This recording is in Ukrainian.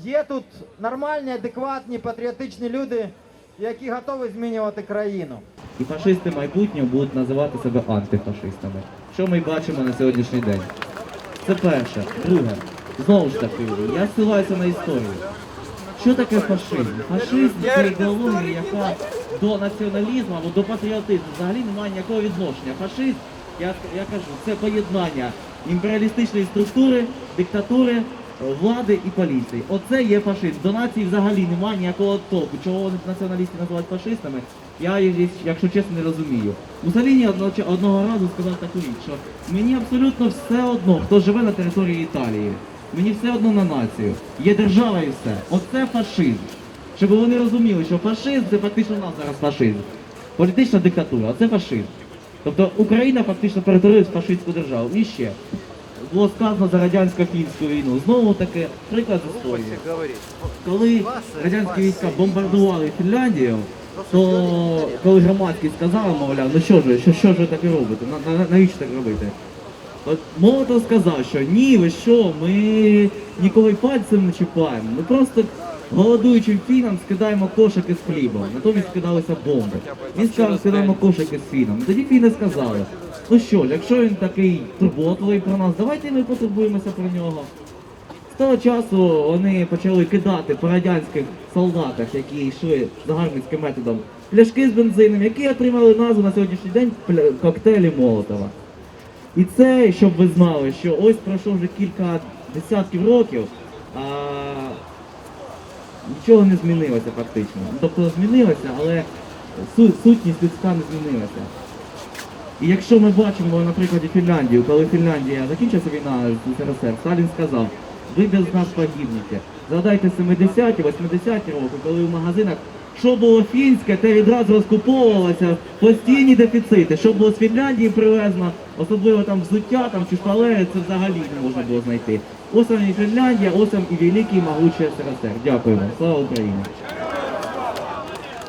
Є тут нормальні, адекватні, патріотичні люди, які готові змінювати країну. І фашисти майбутнього будуть називати себе антифашистами. Що ми бачимо на сьогоднішній день? Це перше. Друге. Знову ж таки, я ссилаюся на історію. Що таке фашизм? Фашизм це ідеологія, яка до націоналізму або до патріотизму взагалі не має ніякого відношення. Фашизм, я, я кажу, це поєднання імперіалістичної структури, диктатури, влади і поліції. Оце є фашизм. До нації взагалі немає ніякого толку. Чого вони націоналісти називають фашистами? Я, якщо чесно, не розумію. Мусоліні одно- одного разу сказав таку річ, що мені абсолютно все одно, хто живе на території Італії. Мені все одно на націю. Є держава і все. Оце фашизм. Щоб вони розуміли, що фашизм це фактично у нас зараз фашизм. Політична диктатура, а це фашизм. Тобто Україна фактично перетворилась в фашистську державу. І ще було сказано за радянсько-фінську війну. Знову таки приклад з історії. Коли радянські війська бомбардували Фінляндію, то коли громадськість сказала, мовляв, ну що ж, що, що ж ви таке робите? На, на, навіщо так робити? От Молотов сказав, що ні, ви що, ми нікого й пальцем не чіпаємо. Ми просто голодуючим фінам скидаємо кошики з хлібом. Натомість скидалися бомби. Він сказав, скидаємо кошики з фіном. Тоді фіни сказали, ну що якщо він такий турботливий про нас, давайте ми потурбуємося про нього. З того часу вони почали кидати по радянських солдатах, які йшли загарбницьким методом, пляшки з бензином, які отримали назву на сьогоднішній день коктейлі Молотова. І це, щоб ви знали, що ось пройшло вже кілька десятків років, а нічого не змінилося фактично. Тобто змінилося, але су- сутність людська не змінилася. І якщо ми бачимо на прикладі Фінляндію, коли Фінляндія закінчилася війна з СРСР, Сталін сказав, ви без нас погибнете. Згадайте 70-ті, 80-ті роки, коли в магазинах що було фінське, те відразу розкуповувалося, постійні дефіцити. Що було з Фінляндії привезено, особливо там взуття там, чи шпалери, це взагалі не можна було знайти. Ось вам і Фінляндія, ось вам і великий могучий СРСР. Дякуємо. Слава Україні!